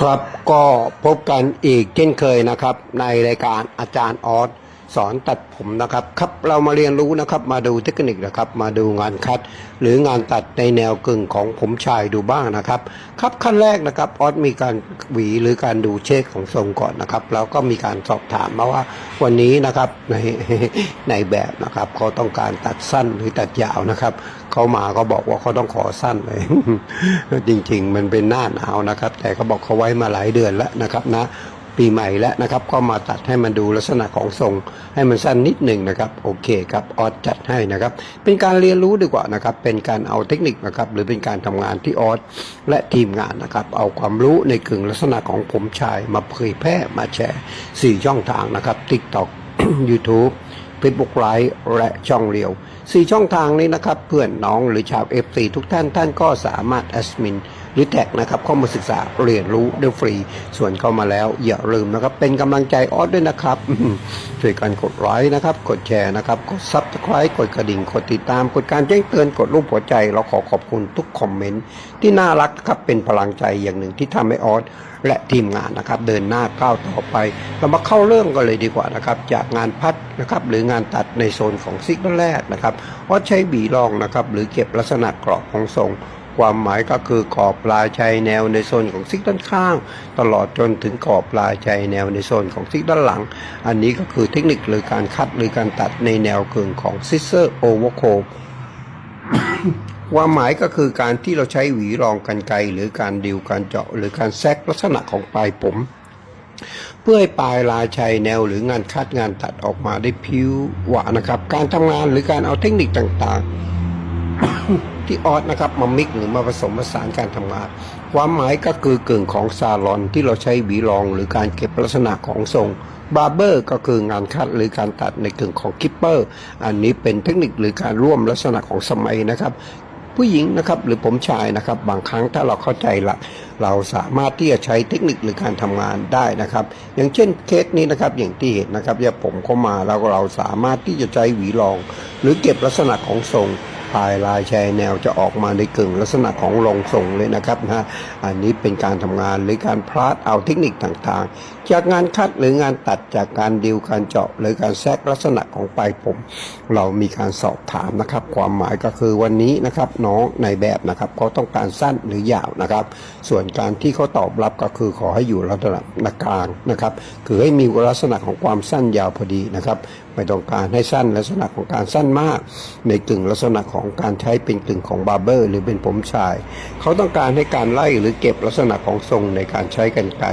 ครับก็พบกันอีกเช่นเคยนะครับ ในรายการอาจารย์ออส สอนตัดผมนะครับครับเรามาเรียนรู้นะครับมาดูเทคนิคนะครับมาดูงานคัด หรืองานตัดในแนวกึ่งของผมชายดูบ้างนะครับครับขั้นแรกนะครับออสมีการหวีหรือการดูเช็คของทรงก่อนนะครับแล้วก็มีการสอบถามมาว่าวันนี้นะครับในในแบบนะครับเขาต้องการตัดสั้นหรือตัดยาวนะครับเขามาก็บอกว่าเขาต้องขอสั้นเลยจริง ๆ มันเป็นหน้าหนาวนะครับ แต่เขาบอกเขาไว้มาหลายเดือนแล้วนะครับนะ ปีใหม่แล้วนะครับ ก็มาตัดให้มันดูลักษณะของทรง ให้มันสั้นนิดหนึ่งนะครับ โอเคครับออสจัดให้นะครับ เป็นการเรียนรู้ดีกว่านะครับ เป็นการเอาเทคนิคนะครับ หรือเป็นการทำงานที่ออสและทีมงานนะครับ เอาความรู้ในกึ่งลักษณะของผมชายมาเผยแพร่มาแชร์สี่ช่องทางนะครับ TikTok YouTube Facebook Live และช่องเรียวสี่ช่องทางนี้นะครับ เพื่อนน้องหรือชาว FC ทุกท่านท่านก็สามารถแอดมิน หรือแท็กนะครับเข้ามาศึกษาเรียนรู้ได้ฟรี ส่วนเข้ามาแล้วอย่าลืมนะครับ เป็นกำลังใจออสด้วยนะครับ ช่วยกันกดไลค์นะครับ กดแชร์นะครับ กดซับสไครต์กดกระดิ่ง กดติดตาม กดการแจ้งเตือน กดรูปหัวใจ เราขอขอบคุณทุกคอมเมนต์ที่น่ารักครับ เป็นพลังใจอย่างหนึ่งที่ทำให้ออสและทีมงานนะครับ เดินหน้าก้าวต่อไป เรามาเข้าเรื่องกันเลยดีกว่านะครับ จากงานพัดนะครับหรืองานตัดในโซนของซิกแรกนะครับออสใช้บีรองนะครับหรือเก็บลักษณะกรอบของทรง ความหมายก็คือกรอบปลายชายแนวในโซนของซิกด้านข้าง ตลอดจนถึงกรอบปลายชายแนวในโซนของซิกด้านหลัง อันนี้ก็คือเทคนิคหรือการคัดหรือการตัดในแนวกึ่งของซิสเซอร์โอเวอร์โคความหมายก็คือการที่เราใช้หวีรองกันไกหรือการดิวการเจาะ หรือการแซกลักษณะของปลายผม เพื่อให้ปลายลายชายแนวหรืองานคัดงานตัดออกมาได้ผิวหวานนะครับ การทำงานหรือการเอาเทคนิคต่างๆ ที่ออสนะครับมามิกหรือมาผสมผสานการทำงาน ความหมายก็คือกึ่งของซาลอนที่เราใช้หวีรองหรือการเก็บลักษณะของทรงบาร์เบอร์ก็คืองานคัดหรือการตัดในกึ่งของคิปเปอร์ อันนี้เป็นเทคนิคหรือการร่วมลักษณะของสมัยนะครับ ผู้หญิงนะครับหรือผมชายนะครับ บางครั้งถ้าเราเข้าใจหลักเราสามารถที่จะใช้เทคนิคหรือการทำงานได้นะครับ อย่างเช่นเคสนี้นะครับอย่างที่เห็นนะครับอย่าผมเข้ามาแล้วเราสามารถที่จะใช้หวีรอง หรือเก็บลักษณะของทรง ปลายลายชายแนวจะออกมาในกึ่งลักษณะของลงทรงเลยนะครับนะอันนี้เป็นการทำงานหรือการพลาดเอาเทคนิคต่างๆ จากงานคัดหรืองานตัดจากการดิวการเจาะ หรือการแทรกลักษณะของปลายผม เรามีการสอบถามนะครับ ความหมายก็คือวันนี้นะครับน้องในแบบนะครับเขาต้องการสั้นหรือยาวนะครับ ส่วนการที่เขาตอบรับก็คือขอให้อยู่ระดับกลางนะครับ คือให้มีลักษณะของความสั้นยาวพอดีนะครับ ไม่ต้องการให้สั้นลักษณะของการสั้นมาก ในกึ่งลักษณะของการใช้เป็นกึ่งของบาร์เบอร์หรือเป็นผมชาย เขาต้องการให้การไล่หรือเก็บลักษณะของทรงในการใช้กันไก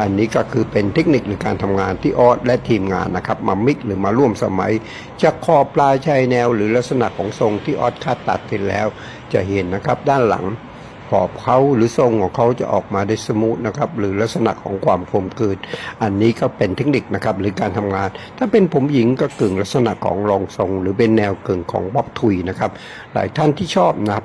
อันนี้ก็คือเป็นเทคนิคหรือการทำงานที่ออสและทีมงานนะครับมามิกหรือมาร่วมสมัยจะขอบปลายชายแนว หรือลักษณะของทรงที่ออสคัดตัดเสร็จแล้ว จะเห็นนะครับด้านหลัง ขอบเขาหรือทรงของเขาจะออกมาได้สมูทนะครับหรือลักษณะของความคมคืน อันนี้ก็เป็นเทคนิคนะครับหรือการทำงาน ถ้าเป็นผมหญิงก็กึ่งลักษณะของรองทรง หรือเป็นแนวกึ่งของบ๊อบทุยนะครับหลายท่านที่ชอบนะครับ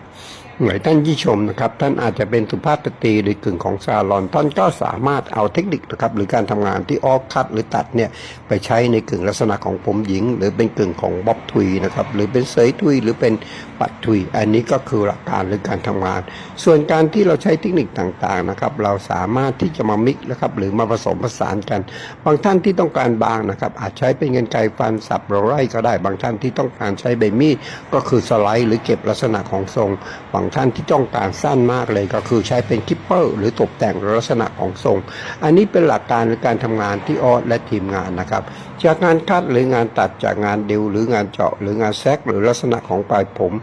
หลายท่านที่ชมนะครับ ท่านอาจจะเป็นสุภาพสตรีหรือกึ่งของซาลอนท่านก็สามารถเอาเทคนิคนะครับหรือการทำงานที่ออกคัดหรือตัดเนี่ยไปใช้ในกึ่งลักษณะของผมหญิง หรือเป็นกึ่งของบ๊อบทุยนะครับหรือเป็นเสยทุยหรือเป็นปัดทุย อันนี้ก็คือหลักการหรือการทำงาน ส่วนการที่เราใช้เทคนิคต่างๆนะครับเราสามารถที่จะมามิกนะครับหรือมาผสมผสานกัน บางท่านที่ต้องการบางนะครับอาจใช้เป็นเงินไกฟันสับเรไร่ก็ได้ บางท่านที่ต้องการใช้ใบมีดก็คือสไลด์หรือเก็บลักษณะของทรงบางท่านที่ต้องการสั้นมากเลยก็คือใช้เป็นคิปเปอร์ หรือตกแต่งลักษณะของทรง อันนี้เป็นหลักการในการทำงานที่ออสและทีมงานนะครับ จากงานคัดหรืองานตัดจากงานเดิวหรืองานเจาะหรืองานแซกหรือลักษณะของปลายผม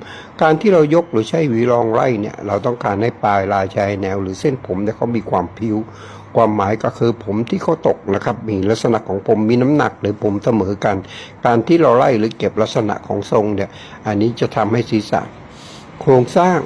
การที่เรายกหรือใช้หวีรองไล่เนี่ยเราต้องการให้ปลายลายชายแนว หรือเส้นผมเนี่ยเขามีความผิวความหมายก็คือผมที่เขาตกนะครับมีลักษณะของผมมีน้ำหนักหรือผมเสมอกัน การที่เราไล่หรือเก็บลักษณะของทรงเนี่ยอันนี้จะทำให้ศีรษะ โครงสร้าง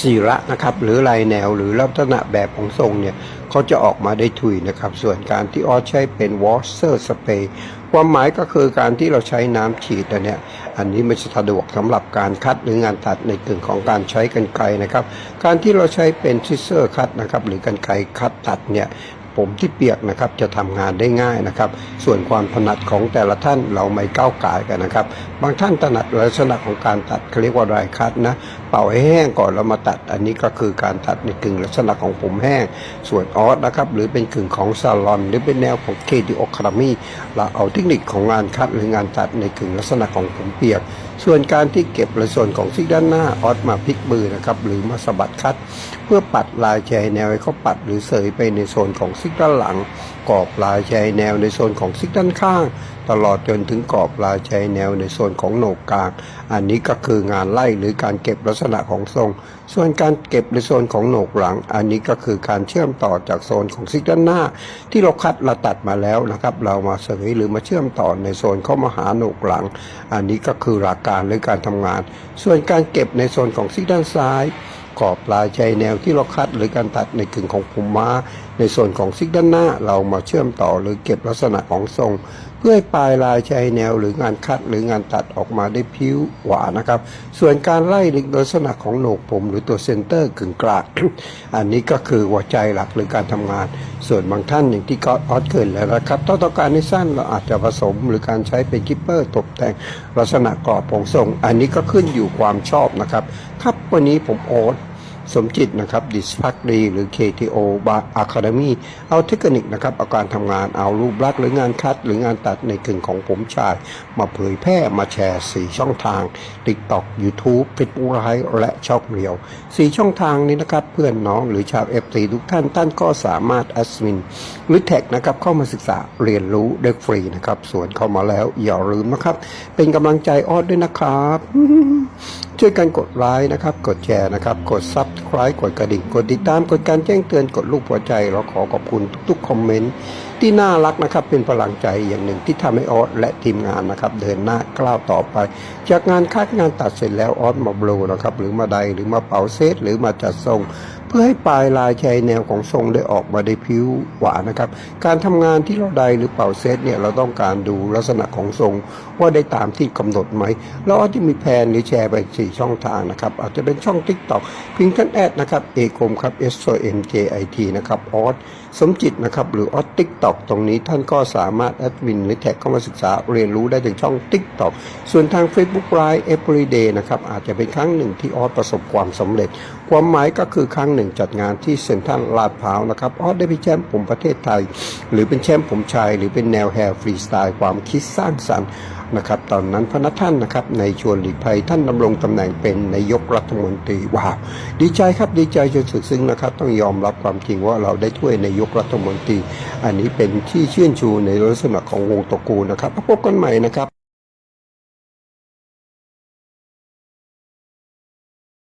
ศีระนะครับ หรือลายแนวหรือลักษณะแบบของทรงเนี่ยเขาจะออกมาได้ถุยนะครับ ส่วนการที่ออสใช้เป็นวอชเซอร์สเปรย์ความหมายก็คือการที่เราใช้น้ำฉีดอันเนี้ยอันนี้มันจะสะดวกสำหรับการคัดหรืองานตัดในกึ่งของการใช้กันไกรนะครับ การที่เราใช้เป็นซิเซอร์คัดนะครับ หรือกันไกรคัดตัดเนี่ย ผมที่เปียกนะครับจะทำงานได้ง่ายนะครับ ส่วนความถนัดของแต่ละท่านเราไม่ก้าวไก่ายกันนะครับ บางท่านถนัดลักษณะของการตัดเขาเรียกว่าไรคัดนะ เป่าให้แห้งก่อนแล้วมาตัด อันนี้ก็คือการตัดในกึ่งลักษณะของผมแห้ง ส่วนออสนะครับหรือเป็นกึ่งของซาลอน หรือเป็นแนวของเคดีโอคามีเราเอาเทคนิคของงานคัดหรืองานตัดในกึ่งลักษณะของผมเปียก ส่วนการที่เก็บในส่วนของซิกด้านหน้าออสมาพลิกมือนะครับหรือมาสะบัดคัด เพื่อปัดลายแชร์แนวให้เขาปัดหรือเสยไปในโซนของซิกด้านหลัง กรอบลายชร์แนวในโซนของซิกด้านข้าง ตลอดจนถึงกรอบลายชร์แนวในโซนของโหนกกลาง อันนี้ก็คืองานไล่หรือการเก็บลักษณะของทรง ส่วนการเก็บในโซนของโหนกหลัง อันนี้ก็คือการเชื่อมต่อจากโซนของซิกด้านหน้า ที่เราคัดเราตัดมาแล้วนะครับ เรามาเสยหรือมาเชื่อมต่อในโซนเข้ามาหาโหนกหลัง อันนี้ก็คือหลักการหรือการทำงาน ส่วนการเก็บในโซนของซิกด้านซ้าย กรอบลายชายแนวที่เราคัดหรือการตัดในกึ่งของผมม้า ในส่วนของซิกด้านหน้า เรามาเชื่อมต่อหรือเก็บลักษณะของทรงเพื่อให้ปลายลายชายแนวหรืองานคัดหรืองานตัดออกมาได้ผิวหวานนะครับ ส่วนการไล่ในลักษณะของโหนกผม หรือตัวเซนเตอร์กึ่งกลางอันนี้ก็คือหัวใจหลักหรือการทำงาน ส่วนบางท่านอย่างที่ก็ออสเกินแล้วนะครับถ้าต้องการให้สั้นเราอาจจะผสมหรือการใช้เป็นกิปเปอร์ตกแต่งลักษณะกรอบของทรง อันนี้ก็ขึ้นอยู่ความชอบนะครับครับวันนี้ผมโอ๊ต สมจิตนะครับดิสพักดีหรือ KTO บาอะคาเดมีเอาเทคนิคนะครับเอาการทำงานเอารูปลักษณ์หรืองานคัด หรืองานตัดในกึ่งของผมชาย มาเผยแพร่มาแชร์ 4 ช่องทาง TikTok YouTube Facebook l i และช่องเรียว 4 ช่องทางนี้นะครับเพื่อนน้องหรือชาว FT ทุกท่านท่านก็สามารถแอดมินหรือแท็กนะครับเข้ามาศึกษาเรียนรู้ได้ฟรีนะครับส่วนเข้ามาแล้วอย่าลืมนะครับ เป็นกำลังใจออดด้วยนะครับช่วยกันกดไลค์นะครับ กดแชร์นะครับ กด Subscribe กดกระดิ่ง กดติดตาม กดการแจ้งเตือน กดลูกหัวใจ เราขอขอบคุณทุกๆคอมเมนต์ ที่น่ารักนะครับเป็นพลังใจอย่างหนึ่งที่ทำให้ออสและทีมงานนะครับเดินหน้าก้าวต่อไป จากงานคัดงานตัดเสร็จแล้วออสมาโบลนะครับหรือมาใดหรือมาเป่าเซตหรือมาจัดทรง เพื่อให้ปลายลายชายแนวของทรงได้ออกมาได้ผิวหวานนะครับการทำงานที่เราใดหรือเป่าเซตเนี่ยเราต้องการดูลักษณะของทรง ว่าได้ตามที่กำหนดไหมแล้วอาจจะมีแพลนหรือแชร์ไปสี่ช่องทางนะครับอาจจะเป็นช่อง TikTok พิงท่านแอดนะครับเอกมครับ S O M J I T นะครับออสสมจิตนะครับหรือออสทิก TikTok ตรงนี้ท่านก็สามารถแอดมินหรือแท็กเข้ามาศึกษาเรียนรู้ได้จากช่อง TikTok ส่วนทาง Facebook Live Everyday นะครับอาจจะเป็นครั้งหนึ่งที่ออสประสบความสำเร็จ ความหมายก็คือครั้งหนึ่งจัดงานที่เซ็นทรัลลาดพร้าวนะครับออสได้เป็นแชมป์ผมประเทศไทย หรือเป็นแชมป์ผมชาย หรือเป็นแนวแฮร์ฟรีสไตล์ความคิดสร้างสรรค์ นะครับตอนนั้นพระนักท่านนะครับในชวนหลีกภัยท่านดำรงตำแหน่งเป็นนายกรัฐมนตรีว้าวดีใจครับดีใจจนสุดซึ้งนะครับ ต้องยอมรับความจริงว่าเราได้ถ้วยนายกรัฐมนตรี อันนี้เป็นที่ชื่นชูในลักษณะของวงตระกูลนะครับพบกันใหม่นะครับ